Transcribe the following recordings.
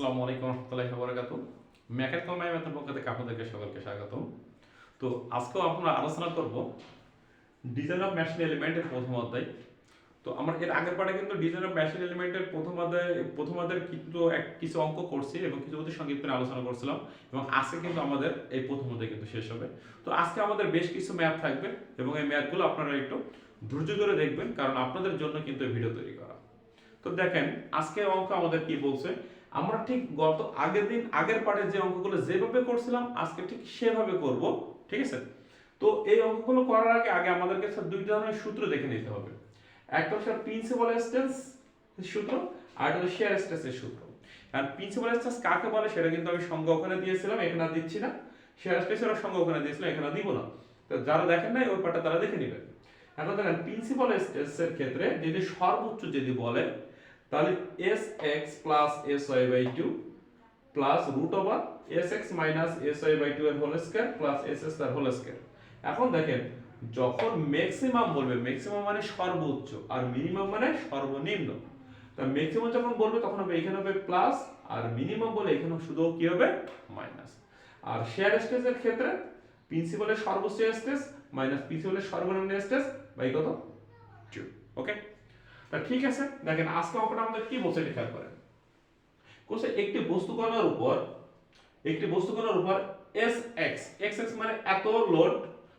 আসসালামু আলাইকুম রহমতুল্লাহি বরাকাতু। ম্যাকের কমাই ম্যাথের পক্ষ থেকে আপনাদেরকে সকলকে স্বাগত তো আজকেও আমরা আলোচনা করব ডিজাইন অফ মেশিন এলিমেন্টের প্রথম অধ্যায়। তো আমরা এর আগের পাঠে কিন্তু ডিজাইন অফ মেশিন এলিমেন্টের প্রথম অধ্যায়, প্রথম অধ্যায়ের কিন্তু এক কিছু অঙ্ক করছি এবং কিছু অতি সংক্ষিপ্ত আলোচনা করছিলাম এবং আজকে কিন্তু আমাদের এই প্রথম অধ্যায় কিন্তু শেষ হবে। তো আজকে আমাদের বেশ কিছু ম্যাথ থাকবে এবং এই ম্যাথগুলো আপনারা একটু ধৈর্য ধরে দেখবেন, কারণ আপনাদের জন্য কিন্তু ভিডিও তৈরি করা। তো দেখেন, আজকের অঙ্ক আমাদের কি বলছে? আমরা ঠিক গত আগের দিন, আগের পার্টের যে অঙ্কগুলো যেভাবে করছিলাম, আজকে ঠিক সেভাবে করব, ঠিক আছে? তো এই অঙ্কগুলো করার আগে আগে আমাদেরকে স্যার দুই ধরনের সূত্র দেখে নিতে হবে। একটা হচ্ছে প্রিন্সিপাল এস্টেন্স সূত্র, আর একটা হচ্ছে শেয়ার এস্টেন্সের সূত্র। আর প্রিন্সিপাল এস্টেন্স কাকে বলে, সেটা কিন্তু আমি সংজ্ঞা ওখানে দিয়েছিলাম, এখানে আর দিচ্ছি না। শেয়ার এস্টেন্সের সংজ্ঞা ওখানে দিয়েছিলাম, এখানে দিব না। তো যারা দেখেন নাই, ওই পার্টটা তারা দেখে নেবেন। এখন দেখেন প্রিন্সিপাল এস্টেন্সের ক্ষেত্রে যদি সর্বোচ্চ যদি বলে তাহলে S X plus S Y by two plus root over S X minus S Y by two এর whole square plus S S তার হোল স্কয়ার এখন দেখেন, যখন ম্যাক্সিমাম বলবে ম্যাক্সিমাম মানে সর্বোচ্চ আর মিনিমাম মানে সর্বনিম্ন। তা ম্যাক্সিমাম যখন বলবে, তখন হবে এখানে হবে প্লাস আর মিনিমাম বলে এখানে শুধু কি হবে? মাইনাস আর শেয়ার স্টেজের ক্ষেত্রে প্রিন্সিপালের সর্বোচ্চ স্টেজ মাইনাস প্রিন্সিপালের সর্বনিম্ন স্টেজ বাই কত? টু ওকে তা ঠিক আছে? দেখেন, আজকে অঙ্কটা আমাদের কি বলছে এটা খেয়াল করেন। কোর্সে একটি বস্তু কণার উপর, একটি বস্তু কণার উপর এস এক্স এক্স এক্স মানে এত লোড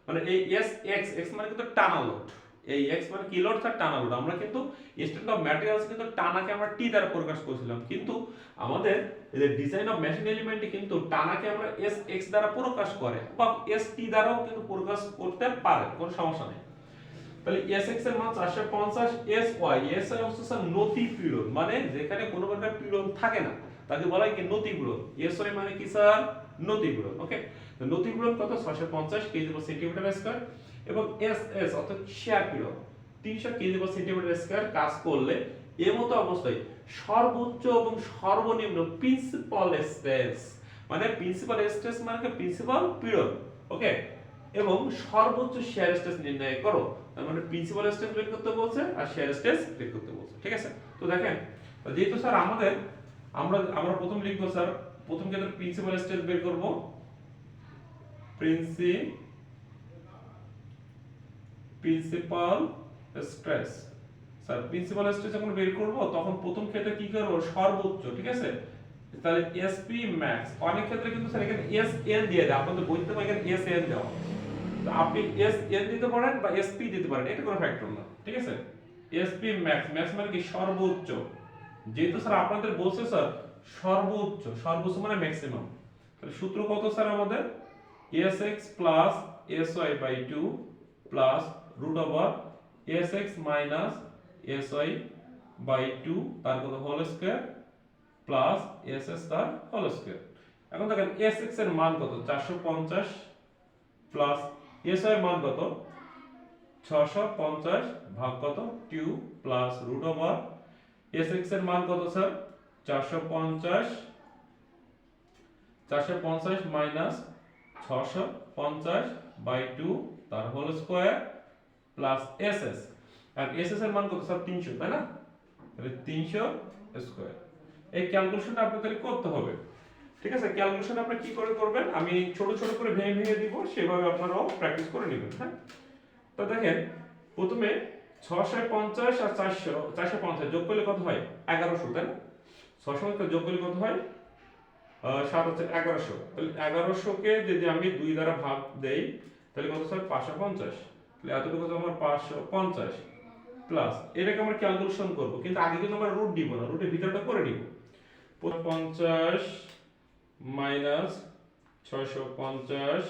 মানে এই এস এক্স এক্স মানে কিন্তু টানা লোড এই এক্স মানে কি লোড তার টানা লোড আমরা কিন্তু স্ট্যান্ড অফ ম্যাটেরিয়ালস কিন্তু টানাকে আমরা টি দ্বারা প্রকাশ করেছিলাম। কিন্তু আমাদের ডিজাইন অফ মেশিন এলিমেন্টে কিন্তু টানাকে আমরা এস এক্স দ্বারা প্রকাশ করে বা এস টি দ্বারাও কিন্তু প্রকাশ করতে পারে, কোনো সমস্যা নেই। তাহলে এস এক্সের মান 450 এস ওয়াই এস ওয়াই পীড়ন। মানে যেখানে কোনো থাকে না, তাকে বলা হয় এস মানে কি স্যার? ওকে কত? 650 কেজি সেন্টিমিটার এবং এস এস অর্থাৎ শেয়ার 300 কেজি সেন্টিমিটার কাজ করলে এর মতো অবস্থায় সর্বোচ্চ এবং সর্বনিম্ন প্রিন্সিপাল স্ট্রেস মানে প্রিন্সিপাল স্ট্রেস মানে প্রিন্সিপাল পীড়ন ওকে এবং সর্বোচ্চ শেয়ার স্টেজ নির্ণয় করো। মানে প্রিন্সিপাল স্টেজ বের করতে বলছে আর শেয়ার স্টেজ বের করতে বলছে। ঠিক আছে? তো দেখেন, যেহেতু স্যার আমাদের, আমরা আমরা প্রথম লিখব স্যার প্রথম ক্ষেত্রে প্রিন্সিপাল স্টেজ বের করব। Princi principal stress sir principal stress যখন বের করব, তখন প্রথম ক্ষেত্রে কি করব? সর্বোচ্চ, ঠিক আছে? তাহলে এসপি ম্যাক্স অনেক ক্ষেত্রে কিন্তু স্যার এখানে এস এন দিয়ে দেয়। আপনাদের বইতে এস এন দেওয়া। আপনি এস এন দিতে পারেন বা এসপি দিতে পারেন, এটা কোনো ফ্যাক্টর না, ঠিক আছে? এসপি ম্যাক্স ম্যাক্স মানে কি? সর্বোচ্চ। যেহেতু স্যার আপনাদের বলছে স্যার সর্বোচ্চ সর্বোচ্চ মানে ম্যাক্সিমাম তাহলে সূত্র কত স্যার আমাদের? S X plus S Y by two plus root over S X minus S Y by two তার কত? Whole square plus S S তার হোল স্কোয়ার এখন দেখেন এস এক্সের মান কত? চারশো পঞ্চাশ প্লাস এস এর মান কত? ছশো পঞ্চাশ ভাগ কত? Two plus root over S এক্সের মান কত স্যার চারশো পঞ্চাশ। চারশো পঞ্চাশ মাইনাস ছশো পঞ্চাশ বাই টু তার whole square plus S S আর এস এস এর মান কত স্যার তিনশো, তাই না? তাহলে তিনশো স্কোয়ার এই ক্যালকুলেশনটা আপনাদের করতে হবে। ঠিক আছে ক্যালকুলেশন আপনি কি করে করবেন? আমি ছোট ছোট করে ভেঙে ভেঙে দিব, সেভাবে আপনারাও প্র্যাকটিস করে নেবেন হ্যাঁ? তো দেখেন, প্রথমে ছশো পঞ্চাশ আর চারশো চারশো পঞ্চাশ যোগ করলে কত হয়? এগারোশো, তাই না? ছশো যোগ করলে কত হয়? সাত হচ্ছে এগারোশো। তাহলে এগারোশোকে যদি আমি দুই দ্বারা ভাগ দেই, তাহলে কত স্যার পাঁচশো পঞ্চাশ। তাহলে এতটুকু তো আমার পাঁচশো পঞ্চাশ প্লাস এটাকে আমরা ক্যালকুলেশন করব, কিন্তু আগে কিন্তু আমরা রুট দিব না রুটের ভিতরটা করে নিব। পঞ্চাশ মাইনাস ছয়শো পঞ্চাশ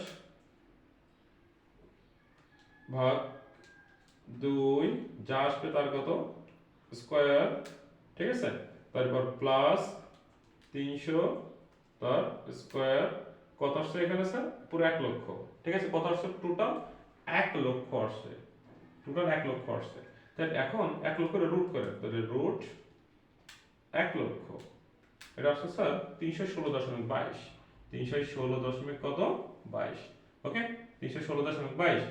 ভাগ দুই, যা আসবে তার কত? স্কোয়ার, ঠিক আছে? তারপর প্লাস তিনশো তার স্কোয়ার, কত আসছে এখানে স্যার? পুরো এক লক্ষ, ঠিক আছে? কত আসছে? টোটাল এক লক্ষ আসছে টোটাল এক লক্ষ আসছে। তাহলে এখন এক লক্ষের রুট করে, তাহলে রুট এক লক্ষ। এটা আসছে স্যার তিনশো ষোলো দশমিক বাইশ। তিনশো ষোলো দশমিক কত? বাইশ। ওকে তিনশো ষোলো দশমিক বাইশ।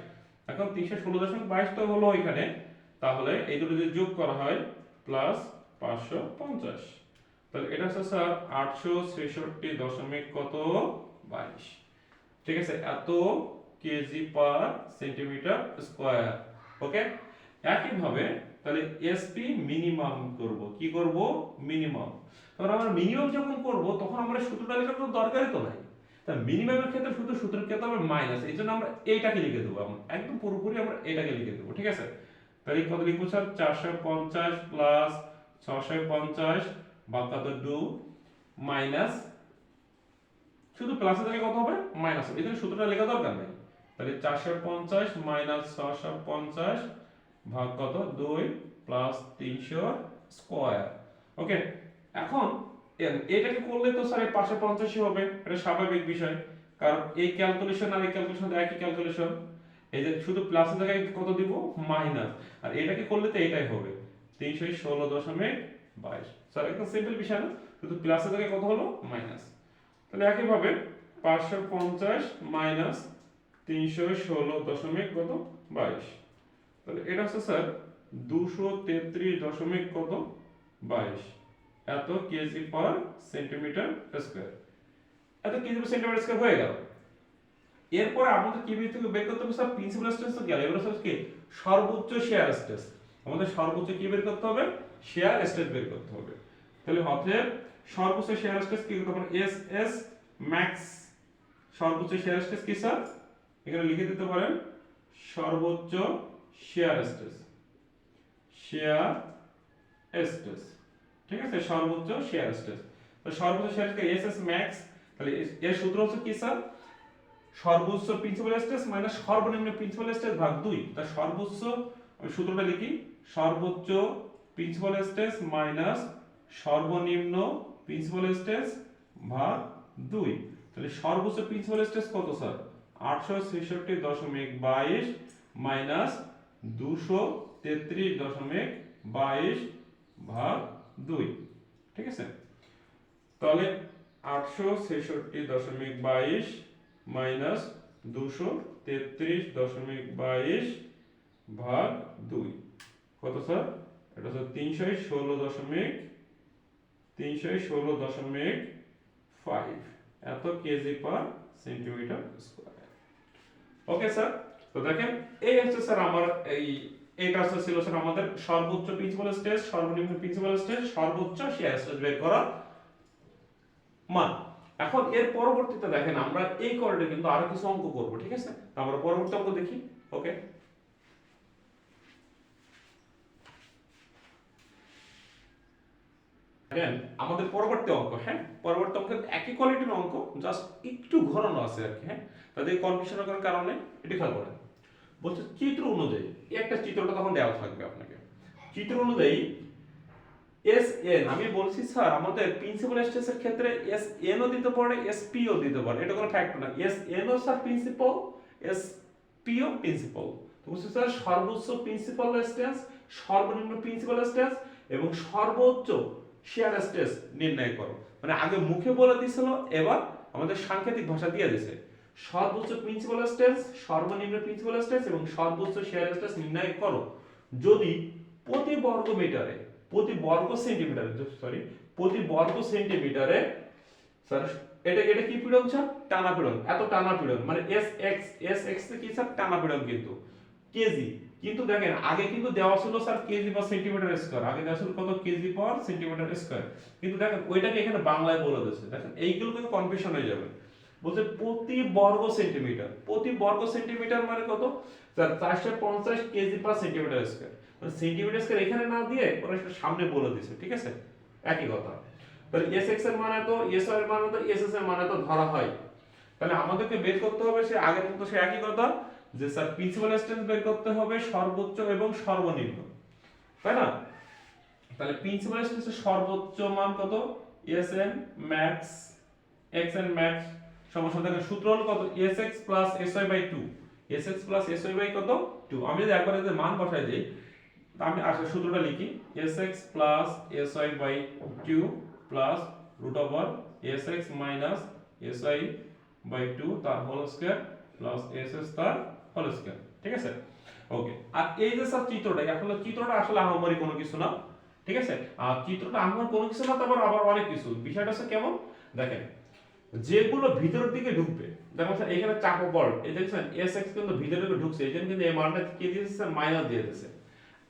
এখন তিনশো ষোলো দশমিক বাইশ তো হলো এখানে। তাহলে এই দুটো যদি যোগ করা হয় প্লাস পাঁচশো পঞ্চাশ। তাহলে এটা হচ্ছে স্যার আটশো ছেষট্টি দশমিক কত? বাইশ। ঠিক আছে? এত kg per centimetre square okay একইভাবে তাহলে এসপি মিনিমাম করব। কি করব? মিনিমাম তাহলে আমরা মিনিমাম যখন করব, তখন আমরা সূত্রটা লেখার কোনো দরকারই তো নাই। তা মিনিমামের ক্ষেত্রে শুধু সূত্রের ক্ষেত্রে হবে মাইনাস এই জন্য আমরা এইটাকে লিখে দেবো। আমরা একদম পুরোপুরি আমরা এটাকে লিখে দেবো, ঠিক আছে? তাহলে কত লিখব স্যার? চারশো পঞ্চাশ প্লাস ছশো পঞ্চাশ বা কত টু মাইনাস শুধু প্লাসের জায়গায় কত হবে? মাইনাস হবে এখানে সূত্রটা লেখা দরকার নেই। তাহলে চারশো পঞ্চাশ মাইনাস ছশো পঞ্চাশ ভাগ কত? দুই প্লাস তিনশো স্কোয়ার। ওকে, এখন এটাকে করলে তো স্যার পাশে পঞ্চাশই হবে। এটা স্বাভাবিক বিষয়। কারণ এই ক্যালকুলেশন আর এই ক্যালকুলেশন একই ক্যালকুলেশন এই যে শুধু প্লাসের জায়গায় কত দিব? মাইনাস আর এটাকে করলে তো এটাই হবে। তিনশো ষোলো দশমিক বাইশ। স্যার, একদম সিম্পল বিষয় না? শুধু প্লাসের জায়গায় কত হলো? মাইনাস তাহলে একইভাবে পাঁচশো পঞ্চাশ মাইনাস তিনশো ষোলো দশমিক কত? বাইশ। তাহলে এটা হচ্ছে স্যার দুশো তেত্রিশ দশমিক কত? বাইশ। এত কেজি পার সেন্টিমিটার স্কোয়ার এত কেজি পার সেন্টিমিটার স্কোয়ার হয়ে গেল। এরপর আমাদের কি থেকে বের করতে হবে স্যার? প্রিন্সিপাল স্ট্রেস তো গেল। এবার হচ্ছে কি, সর্বোচ্চ শেয়ার স্ট্রেস আমাদের সর্বোচ্চ কি বের করতে হবে? শেয়ার স্ট্রেস বের করতে হবে। তাহলে অতএব সর্বোচ্চ শেয়ার স্ট্রেস কি? হবে এস এস ম্যাক্স সর্বোচ্চ শেয়ার স্ট্রেস কি স্যার? এখানে লিখে দিতে পারেন। সর্বোচ্চ শেয়ার স্ট্রেস শেয়ার স্ট্রেস ঠিক আছে? সর্বোচ্চ শেয়ার স্ট্রেস তো সর্বোচ্চ shear stress S S max তাহলে এর- সূত্র হচ্ছে কি স্যার সর্বোচ্চ প্রিন্সিপাল স্ট্রেস মাইনাস সর্বনিম্ন প্রিন্সিপাল স্ট্রেস ভাগ দুই। তার সর্বোচ্চ, আমি সূত্রটা লিখি, সর্বোচ্চ প্রিন্সিপাল স্ট্রেস মাইনাস সর্বনিম্ন প্রিন্সিপাল স্ট্রেস ভাগ দুই। তাহলে সর্বোচ্চ প্রিন্সিপাল স্ট্রেস কত স্যার আটশো ছেষট্টি দশমিক বাইশ মাইনাস দুশো তেত্রিশ দশমিক বাইশ ভাগ দুই। ঠিক আছে? তাহলে আটশো ছেষট্টি দশমিক বাইশ মাইনাস দুশো তেত্রিশ দশমিক বাইশ ভাগ দুই। কত স্যার? এটা হচ্ছে তিনশো ষোলো দশমিক, তিনশো ষোলো দশমিক ফাইভ এত kg per centimetre square. Okay sir? তো দেখেন, এই হচ্ছে স্যার আমার এই কাজটা ছিল স্যার আমাদের সর্বোচ্চ প্রিন্সিপাল স্ট্রেস সর্বনিম্ন প্রিন্সিপাল স্ট্রেস সর্বোচ্চ শেয়ার স্ট্রেস বের করা মান। এখন এর পরবর্তীতে দেখেন, আমরা এই কর্ডে কিন্তু আরও কিছু অঙ্ক করব, ঠিক আছে? আমরা পরবর্তী অঙ্ক দেখি ওকে আমাদের পরবর্তী অঙ্ক হ্যাঁ? পরবর্তী অঙ্ক একই কোয়ালিটির অঙ্ক জাস্ট একটু ঘোরানো আছে আর কি হ্যাঁ? তাদের কনফিউশনের কোনো কারণে, এটি খেয়াল করেন। বলছে চিত্র অনুযায়ী। একটা চিত্রটা তখন দেওয়া থাকবে আপনাকে। চিত্র অনুযায়ী এস এন আমি বলছি স্যার, আমাদের প্রিন্সিপাল স্ট্রেসের ক্ষেত্রে এস এনও দিতে পারে এস পিও দিতে পারে। এটা কোনো ফ্যাক্ট না। S N O sir principal S P O principal তো বলছি স্যার, সর্বোচ্চ প্রিন্সিপাল স্ট্রেস সর্বনিম্ন প্রিন্সিপাল স্ট্রেস এবং সর্বোচ্চ শেয়ার স্ট্রেস নির্ণয় করো। মানে আগে মুখে বলে দিছিল এবার আমাদের সাংকেতিক ভাষা দিয়ে দিছে সর্বোচ্চ প্রিন্সিপাল স্ট্রেস সর্বনিম্ন প্রিন্সিপাল স্ট্রেস এবং সর্বোচ্চ শেয়ার স্ট্রেস নির্ণয় করো। যদি প্রতি বর্গ মিটারে প্রতি বর্গ সেন্টিমিটারে সরি প্রতি বর্গ সেন্টিমিটারে স্যার এটা এটা কি পীড়ন স্যার টানা পীড়ন। এত টানা পীড়ন। মানে এস এক্স এস এক্স কি স্যার টানা পীড়ন কিন্তু। কেজি। কিন্তু দেখেন, আগে কিন্তু দেওয়া ছিল স্যার কেজি বা সেন্টিমিটার স্কয়ার আগে দেওয়া ছিল কত? কেজি পার সেন্টিমিটার স্কয়ার কিন্তু দেখেন, ওইটাকে এখানে বাংলায় বলে দিয়েছে। দেখেন এইগুলো কিন্তু কনফিউশন হয়ে যাবে। বলছে প্রতি বর্গ সেন্টিমিটার। প্রতি বর্গ সেন্টিমিটার মানে কত? স্যার, চারশো পঞ্চাশ কেজি পার সেন্টিমিটার স্কয়ার। মানে সেন্টিমিটার স্কয়ার এখানে না দিয়ে ওরা সেটা সামনে বলে দিয়েছে, ঠিক আছে? একই কথা। তাহলে এস এক্সের মান তো এস এর মান তো এস এস এর মান তো ধরা হয়। তাহলে আমাদেরকে বের করতে হবে সে আগের মতো সে একই কথা, যে স্যার প্রিন্সিপাল স্ট্রেন্থ বের করতে হবে সর্বোচ্চ এবং সর্বনিম্ন। তাই না? তাহলে প্রিন্সিপাল স্ট্রেন্থের সর্বোচ্চ মান কত? S N max X N max সমস্যা দেখেন, সূত্র হলো কত? S X plus S Y by two S X plus S Y by কত? টু আমি যদি একবার যদি মান বসাই দিই আমি আসলে সূত্রটা লিখি। S X plus S Y by two plus root over S X minus S Y by two তার whole square plus S S তার হোল স্কয়ার ঠিক আছে? ওকে আর এই যে স্যার চিত্রটা আসলে চিত্রটা আসলে আহামরি কোনো কিছু না। ঠিক আছে? আর চিত্রটা আমার কোনো কিছু না, তারপর আবার অনেক কিছু। বিষয়টা হচ্ছে কেমন? দেখেন যেগুলো ভিতরের দিকে ঢুকবে, দেখো স্যার এখানে চাপো বল, এই দেখছেন এস এক্স কিন্তু ভিতরে দিকে ঢুকছে, এই জন্য কিন্তু এই মানটা কি দিয়েছে মাইনাস দিয়ে দিয়েছে।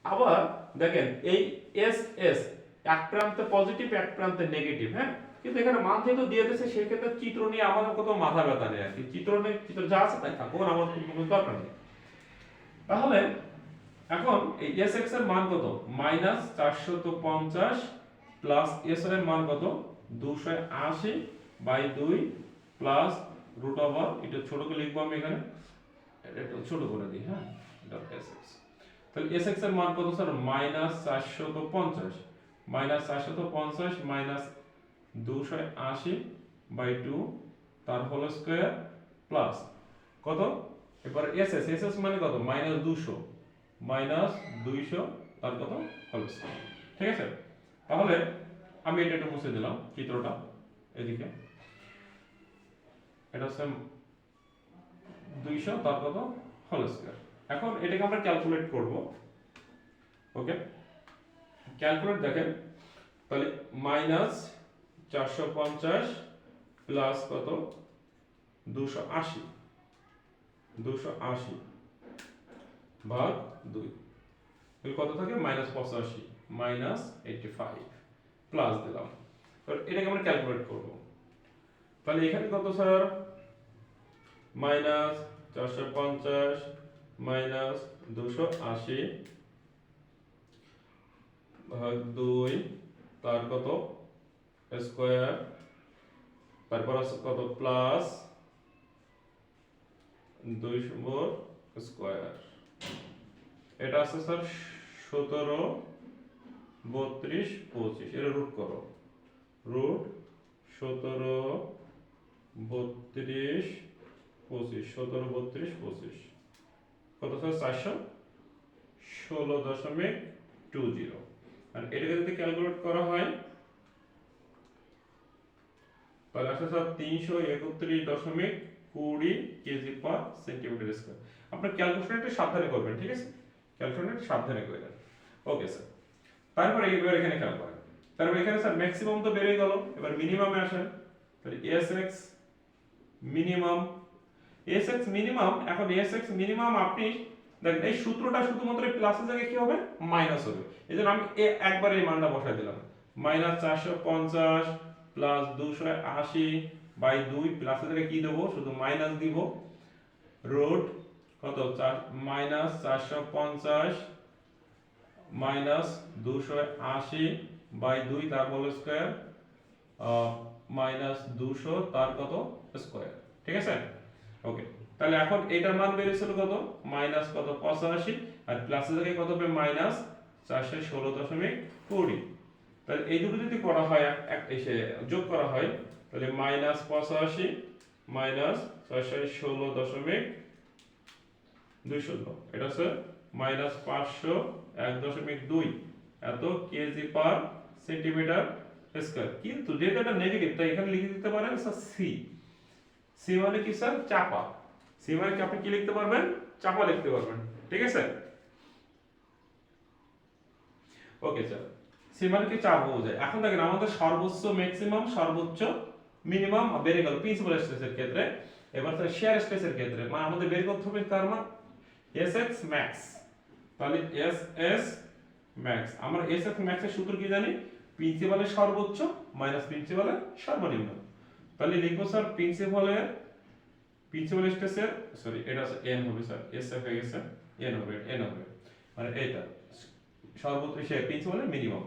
আবার দেখেন, এই এস এস এক প্রান্তে পজিটিভ এক প্রান্তে নেগেটিভ হ্যাঁ? কিন্তু এখানে মান যেহেতু দিয়ে দিয়েছে সেই ক্ষেত্রে চিত্র নিয়ে আমাদের কত মাথা ব্যথা নেই আর কি। চিত্র নিয়ে চিত্র যা আছে তাই থাকুন আমার কোনো দরকার নেই। তাহলে, এখন এই এস এক্সের মান কত? মাইনাস চারশত পঞ্চাশ প্লাস এস এর মান কত? দুশো আশি বাই দুই প্লাস রুট ওভার, এটা ছোট করে লিখব আমি এখানে? এটা ছোট করে দিই হ্যাঁ? এটা এস তাহলে এস এক্সের মান কত স্যার? মাইনাস চারশত পঞ্চাশ। মাইনাস চারশত পঞ্চাশ মাইনাস দুশো আশি বাই টু, তার হোল স্কোয়ার প্লাস কত? এবার এস এস এস এস মানে কত? মাইনাস দুশো। মাইনাস দুইশো, তার কত? Whole square. ঠিক আছে? তাহলে আমি এটা একটু মুছে দিলাম চিত্রটা এদিকে। এটা হচ্ছে দুইশো, তার কত? Whole square. এখন এটাকে আমরা ক্যালকুলেট করব। ওকে ক্যালকুলেট দেখেন, তাহলে মাইনাস চারশো পঞ্চাশ প্লাস কত? দুশো আশি। দুশো আশি ভাগ দুই। কত থাকে? মাইনাস পঁচাশি মাইনাস এইটটি ফাইভ প্লাস দিলাম এটাকে আমরা ক্যালকুলেট করব। তাহলে এখানে কত স্যার? মাইনাস চারশো পঞ্চাশ মাইনাস দুশো আশি ভাগ দুই, তার কত? স্কোয়ার। তারপর আছে কত? প্লাস দুইশো স্কোয়ার। এটা আছে স্যার সতেরো, বত্রিশ, পঁচিশ। এটা রুট করো। রুট সতেরো, বত্রিশ পঁচিশ, সতেরো, বত্রিশ, পঁচিশ। কত স্যার চারশো? ষোলো দশমিক টু জিরো। আর এটাকে যদি ক্যালকুলেট করা হয়, তাহলে আসে স্যার তিনশো একত্রিশ দশমিক কুড়ি কেজি পার সেন্টিমিটার স্কোয়ার আপনার ক্যালকুলেশনটা সাবধানে করবেন, ঠিক আছে? ক্যালকুলেশনটা সাবধানে করবেন ওকে স্যার তারপরে এবার এখানে খেয়াল করেন। তারপর এখানে স্যার ম্যাক্সিমাম তো বেড়ে গেল, এবার মিনিমামে আসেন। তাহলে S X minimum S X minimum এখন এস এক্স মিনিমাম আপনি দেখেন, এই সূত্রটা শুধুমাত্র এই প্লাসের জায়গায় কি হবে? মাইনাস হবে। এই জন্য আমি একবার এই মানটা বসাই দিলাম। মাইনাস চারশো পঞ্চাশ প্লাস দুশো আশি বাই দুই প্লাসের জায়গায় কি দেবো? শুধু মাইনাস দিব। রুট কত? চার মাইনাস চারশো পঞ্চাশ মাইনাস দুশো আশি বাই দুই, তার বল স্কোয়ার মাইনাস দুশো, তার কত? স্কোয়ার ঠিক আছে? ওকে তাহলে এখন এটার মান বেরিয়েছিল কত? মাইনাস কত? পঁচাশি। আর প্লাসের জায়গায় কত হবে? মাইনাস চারশো ষোলো দশমিক কুড়ি। তাহলে এই দুটো যদি করা হয়, এক- এসে যোগ করা হয়, তাহলে মাইনাস পঁচাশি মাইনাস চারশো ষোলো দশমিক দুই শূন্য এটা হচ্ছে মাইনাস পাঁচশো এক দশমিক দুই। এত কেজি পার সেন্টিমিটার স্কোয়ার কিন্তু যেহেতু এটা নেগেটিভ তাই এখানে লিখে দিতে পারেন সি সি মানে কি স্যার চাপা। সি মানে কি আপনি কি লিখতে পারবেন? চাপা লিখতে পারবেন। ঠিক আছে? ওকে স্যার সি মানে কি চাপ বোঝায়? এখন দেখেন আমাদের সর্বোচ্চ ম্যাক্সিমাম সর্বোচ্চ মিনিমাম বেড়ে প্রিন্সিপাল স্ট্রেসের ক্ষেত্রে। এবার স্যার শেয়ার স্ট্রেসের ক্ষেত্রে। মানে আমাদের বের করতে হবে তার মান এস এক্স ম্যাক্স তাহলে এস এস ম্যাক্স আমরা এস এক্স ম্যাক্সের সূত্র কি জানি? প্রিন্সিপালের সর্বোচ্চ মাইনাস প্রিন্সিপালের সর্বনিম্ন। তাহলে লিখব স্যার প্রিন্সিপালের প্রিন্সিপাল স্ট্রেসের সরি এটা এন হবে স্যার এস এফ হয়ে গেছে এন হবে এন হবে মানে এটা সর্বোচ্চ সে প্রিন্সিপালের মিনিমাম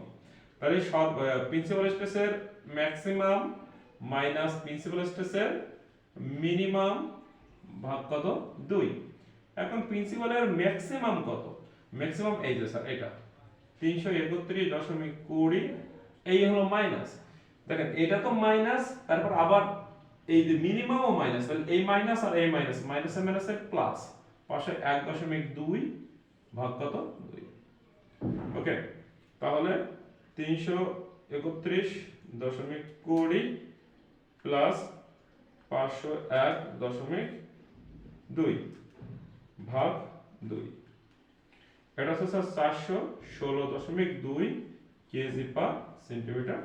তাহলে সব প্রিন্সিপাল স্ট্রেসের ম্যাক্সিমাম মাইনাস প্রিন্সিপাল স্ট্রেসের মিনিমাম ভাগ কত? দুই। এখন প্রিন্সিপালের ম্যাক্সিমাম কত? ম্যাক্সিমাম এই যে স্যার এটা তিনশো একত্রিশ দশমিক কুড়ি, এই হলো মাইনাস দেখেন, এটা তো মাইনাস তারপর আবার এই যে মিনিমামও মাইনাস তাহলে এই মাইনাস আর এই মাইনাস মাইনাসে মাইনাসে প্লাস পাশে এক দশমিক দুই ভাগ কত? দুই। ওকে, তাহলে তিনশো একত্রিশ দশমিক কুড়ি প্লাস পাঁচশো এক দশমিক দুই ভাগ দুই। এটা হচ্ছে স্যার চারশো ষোলো দশমিক দুই কেজি পার সেন্টিমিটার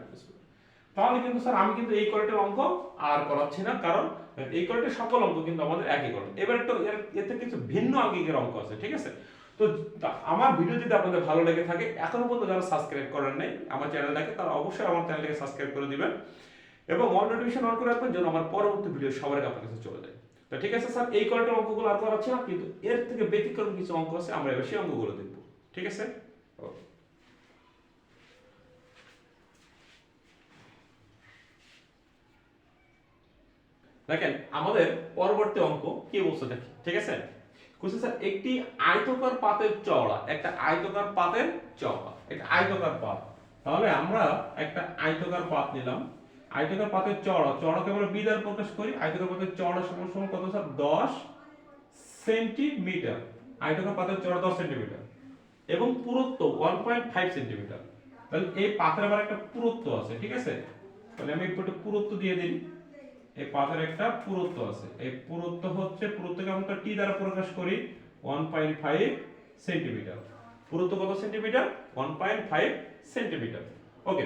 তাহলে কিন্তু স্যার আমি কিন্তু এই কোয়ালিটির অঙ্ক আর করাচ্ছি না, কারণ এই কোয়ালিটির সকল অঙ্ক কিন্তু আমাদের একই কোয়ালিটি এবার একটু এতে কিছু ভিন্ন আঙ্গিকের অঙ্ক আছে, ঠিক আছে? তো আমার ভিডিও যদি আপনাদের ভালো লেগে থাকে, এখনও পর্যন্ত যারা সাবস্ক্রাইব করেন নাই, আমার চ্যানেলটাকে তারা অবশ্যই আমার চ্যানেলটাকে সাবস্ক্রাইব করে দিবেন এবং অল নোটিফিকেশন অন করে রাখবেন যেন আমার পরবর্তী ভিডিও সবার আগে আপনার কাছে চলে যায়। তো ঠিক আছে স্যার, এই কোয়ালিটির অঙ্কগুলো আর করাচ্ছি না, কিন্তু এর থেকে ব্যতিক্রম কিছু অঙ্ক আছে, আমরা এবার সেই অঙ্কগুলো দেখব, ঠিক আছে? Okay. দেখেন, আমাদের পরবর্তী অঙ্ক কি বলছে দেখি, ঠিক আছে? স্যার, একটি আয়তকার পাতের চওড়া, একটা আয়তকার পাতের চওড়া, একটা আয়তকার পাত। তাহলে আমরা একটা আয়তকার পাত নিলাম। আয়তকার পাতের চওড়া, চওড়াকে আমরা বি দ্বারা প্রকাশ করি। আয়তকার পাতের চওড়া সমান সমান কত স্যার? 10 সেন্টিমিটার। আয়তকার পাতের চওড়া 10 সেন্টিমিটার। এবং পুরুত্ব 1.5 সেন্টিমিটার। তাহলে এই পাতের আবার একটা পুরুত্ব আছে, ঠিক আছে? তাহলে আমি একটু পুরুত্ব দিয়ে দিই। এই পাতের একটা পুরুত্ব আছে। এই পুরুত্ব হচ্ছে, পুরুত্বকে আমরা টি দ্বারা প্রকাশ করি 1.5 সেন্টিমিটার পুরুত্ব কত সেন্টিমিটার 1.5 সেন্টিমিটার ওকে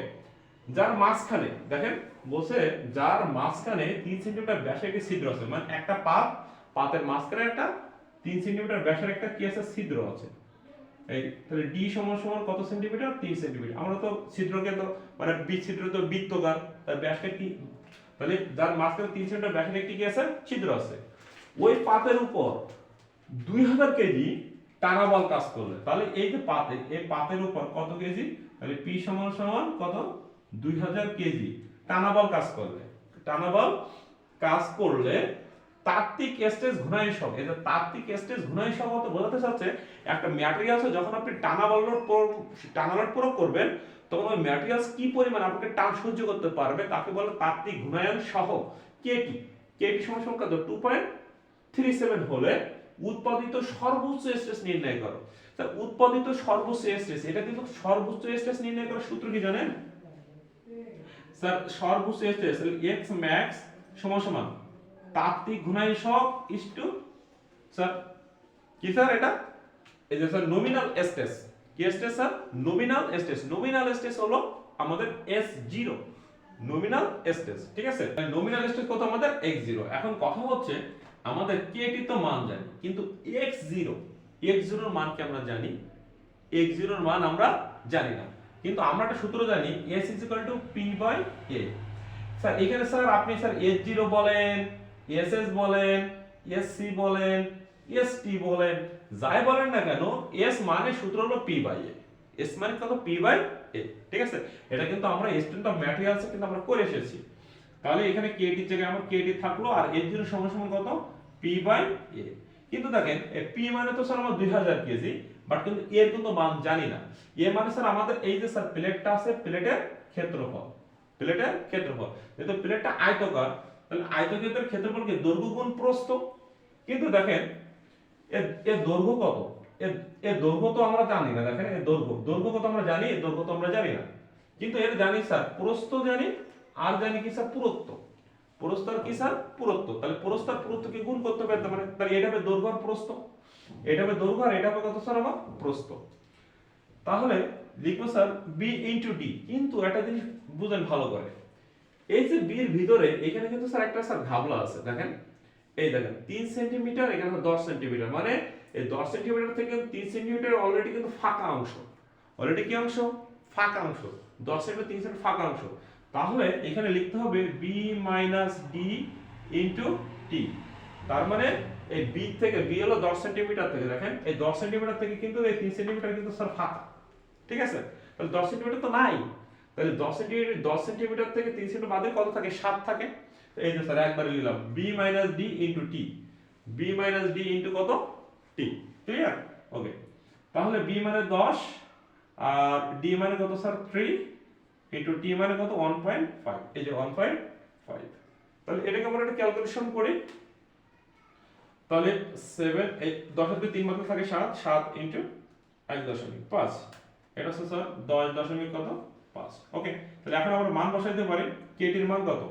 যার মাঝখানে, দেখেন, বলছে যার মাঝখানে 3 সেন্টিমিটার ব্যাসের একটি ছিদ্র আছে। মানে একটা পাত, পাতের মাঝখানে একটা 3 সেন্টিমিটার ব্যাসের একটা কি আছে? ছিদ্র আছে। এই, তাহলে ডি সমান সমান কত সেন্টিমিটার 3 সেন্টিমিটার আমরা তো ছিদ্রকে তো মানে বিচ্ছিদ্র তো বৃত্তকার, তার ব্যাসটা কি তাহলে যার মাঝখানে 3 সেন্টিমিটার ব্যাসের একটি কি আছে? ছিদ্র আছে। ওই পাতের উপর 2000 কেজি টানা বল কাজ করলে। তাহলে এই যে পাতে, এই পাতের উপর কত কেজি? তাহলে পি সমান সমান কত? 2000 কেজি টানা বল কাজ করলে। টানা বল কাজ করলে তাত্ত্বিক স্টেজ ঘূর্ণায়ন সহ এটা তাত্ত্বিক স্টেজ ঘূর্ণায়ন সহ বোঝাতে চাচ্ছে, একটা ম্যাটেরিয়ালস যখন আপনি টানা বল লোড টানা লোড প্রয়োগ করবেন তখন ওই ম্যাটেরিয়ালস কি পরিমাণ আপনাকে টান সহ্য করতে পারবে তাকে বলে তাত্ত্বিক ঘূর্ণায়ন সহ। কেটি সমান সমান কত টু পয়েন্ট থ্রি সেভেন হলে উৎপাদিত সর্বোচ্চ স্ট্রেস নির্ণয় করো। তা উৎপাদিত সর্বোচ্চ স্ট্রেস এটা কিন্তু সর্বোচ্চ স্ট্রেস নির্ণয় করার সূত্র কি জানেন? স্যার, সর্বোচ্চ স্ট্রেস এক্স ম্যাক্স সমান সমান তাত্ত্বিক ঘূর্ণায়ন সব ইস টু স্যার, কি স্যার এটা? এই যে স্যার নমিনাল স্ট্রেস কি stress sir? Nominal stress nominal stress হলো আমাদের এস জিরো নমিনাল স্ট্রেস ঠিক আছে? নমিনাল স্ট্রেস কত? আমাদের এক্স জিরো এখন কথা হচ্ছে, আমাদের কে টি তো মান জানি, কিন্তু এক্স জিরো এক্স জিরোর মান কি আমরা জানি? এক্স জিরোর মান আমরা জানি না। কিন্তু আমরা একটা সূত্র জানি S is equal to P by A sir, এখানে স্যার আপনি স্যার এস জিরো বলেন এস এস বলেন এস সি বলেন এস টি বলেন যাই বলেন না কেন এস মানে সূত্র হলো পি বাই এ এস মানে কত পি বাই এ ঠিক আছে? এটা কিন্তু আমরা স্টুডেন্ট অফ ম্যাটেরিয়ালস কিন্তু আমরা করে এসেছি। তাহলে এখানে কে টির জায়গায় আমার কে টি থাকল, আর এস জিরো সমান সমান কত? পি বাই এ কিন্তু দেখেন পি মানে তো স্যার আমার দুই হাজার কেজি বাট কিন্তু এর কিন্তু মান জানি না। এ মানে স্যার আমাদের এই যে স্যার প্লেটটা আছে প্লেটের ক্ষেত্রফল। প্লেটের ক্ষেত্রফল। যেহেতু প্লেটটা আয়তকার, তাহলে আয়তক্ষেত্রের ক্ষেত্রফল কি? দৈর্ঘ্য গুণ প্রস্থ। কিন্তু দেখেন এর এর দৈর্ঘ্য কত? এর এর দৈর্ঘ্য তো আমরা জানি না, দেখেন এর দৈর্ঘ্য। দৈর্ঘ্য কত আমরা জানি? এর দৈর্ঘ্য তো আমরা জানি না। কিন্তু এর জানি স্যার প্রস্থ জানি, আর জানি কি স্যার পুরুত্ব। প্রস্থ কি স্যার পুরুত্ব। তাহলে প্রস্থ আর পুরুত্বকে গুণ করতে তার মানে তাহলে এটা হবে দৈর্ঘ্য আর প্রস্থ। এটা হবে দৈর্ঘ্য আর এটা হবে কত স্যার আমার প্রস্থ। তাহলে লিখব স্যার বি ইনটু ডি কিন্তু একটা জিনিস বুঝেন ভালো করে। এই যে বির ভিতরে, এখানে কিন্তু স্যার একটা স্যার ঘাবলা আছে, দেখেন। এই দেখেন, তিন সেন্টিমিটার এখানে দশ সেন্টিমিটার মানে এই দশ সেন্টিমিটার থেকে তিন সেন্টিমিটার অলরেডি কিন্তু ফাঁকা অংশ। অলরেডি কি অংশ? ফাঁকা অংশ। দশ সেন্টিমিটার তিন সেন্টিমিটার ফাঁকা অংশ। তাহলে এখানে লিখতে হবে B minus D into T তার মানে এই বি থেকে বি হলো দশ সেন্টিমিটার থেকে। দেখেন, এই দশ সেন্টিমিটার থেকে কিন্তু এই তিন সেন্টিমিটার কিন্তু স্যার ফাঁকা। ঠিক আছে? তাহলে দশ সেন্টিমিটার তো নাই। তাহলে দশ সেন্টিমিটার দশ সেন্টিমিটার থেকে তিন সেন্টিমিটার বাদে কত থাকে? সাত থাকে। এই যে স্যার, একবারে নিলাম। B minus D into T B minus D into কত? টি ক্লিয়ার ওকে তাহলে বি মানে দশ, আর ডি মানে কত স্যার? থ্রি ইন্টু টি মানে কত? ওয়ান পয়েন্ট ফাইভ এই যে ওয়ান পয়েন্ট ফাইভ তাহলে এটাকে আমরা একটা ক্যালকুলেশন করি। তাহলে সেভেন দশের দুই তিন মাত্রা থাকে সাত সাত ইন্টু এক দশমিক পাঁচ। এটা হচ্ছে স্যার দশ দশমিক কত? পাঁচ। ওকে তাহলে এখন আমরা মান বসাইতে পারি। কেটির মান কত?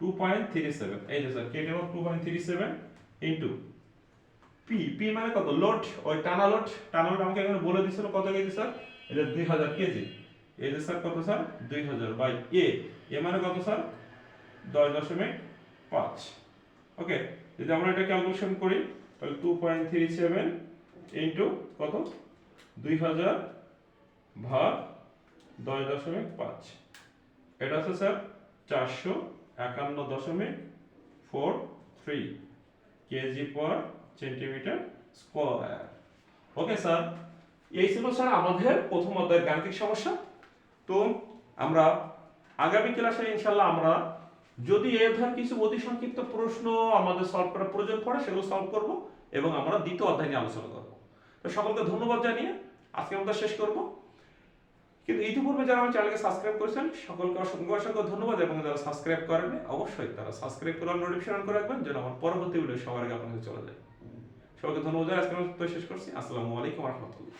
টু পয়েন্ট থ্রি সেভেন এই যে sir কেটির two point three seven into P P মানে কত? লোড ওই টানা লোড টানা লোড আমাকে এখানে বলে দিছিল কত কেজি স্যার এটা দুই হাজার কেজি। এই যে স্যার কত স্যার দুই হাজার বাই এ এ মানে কত স্যার দশ দশমিক পাঁচ। ওকে যদি আমরা এটা ক্যালকুলেশন করি, তাহলে two point three seven into কত? দুই হাজার ভাগ দশ দশমিক পাঁচ। এটা আছে স্যার চারশো একান্ন দশমিক four three KG per centimetre square. Okay, sir, এই ছিল, স্যার, আমাদের প্রথম অধ্যায়ের গাণিতিক সমস্যা। তো আমরা আগামী ক্লাসে ইনশাল্লাহ আমরা যদি এই অধ্যায়ের কিছু অতি সংক্ষিপ্ত প্রশ্ন আমাদের সলভ করার প্রয়োজন পড়ে, সেগুলো সলভ করব এবং আমরা দ্বিতীয় অধ্যায় নিয়ে আলোচনা করব। তো সকলকে ধন্যবাদ জানিয়ে আজকে আমরা শেষ করব। কিন্তু ইতিপূর্বে যারা আমার চ্যানেলকে সাবস্ক্রাইব করেছেন, সকলকে অসংখ্য অসংখ্য ধন্যবাদ এবং যারা সাবস্ক্রাইব করেন অবশ্যই তারা সাবস্ক্রাইব করে নোটিফিকেশন করে রাখবেন যেন আমার পরবর্তী ভিডিও সবার আগে আপনাদের চলে যায়। সবাইকে ধন্যবাদ আজকে আমি শেষ করছি। আসসালামু আলাইকুম রহমতুল্লাহ।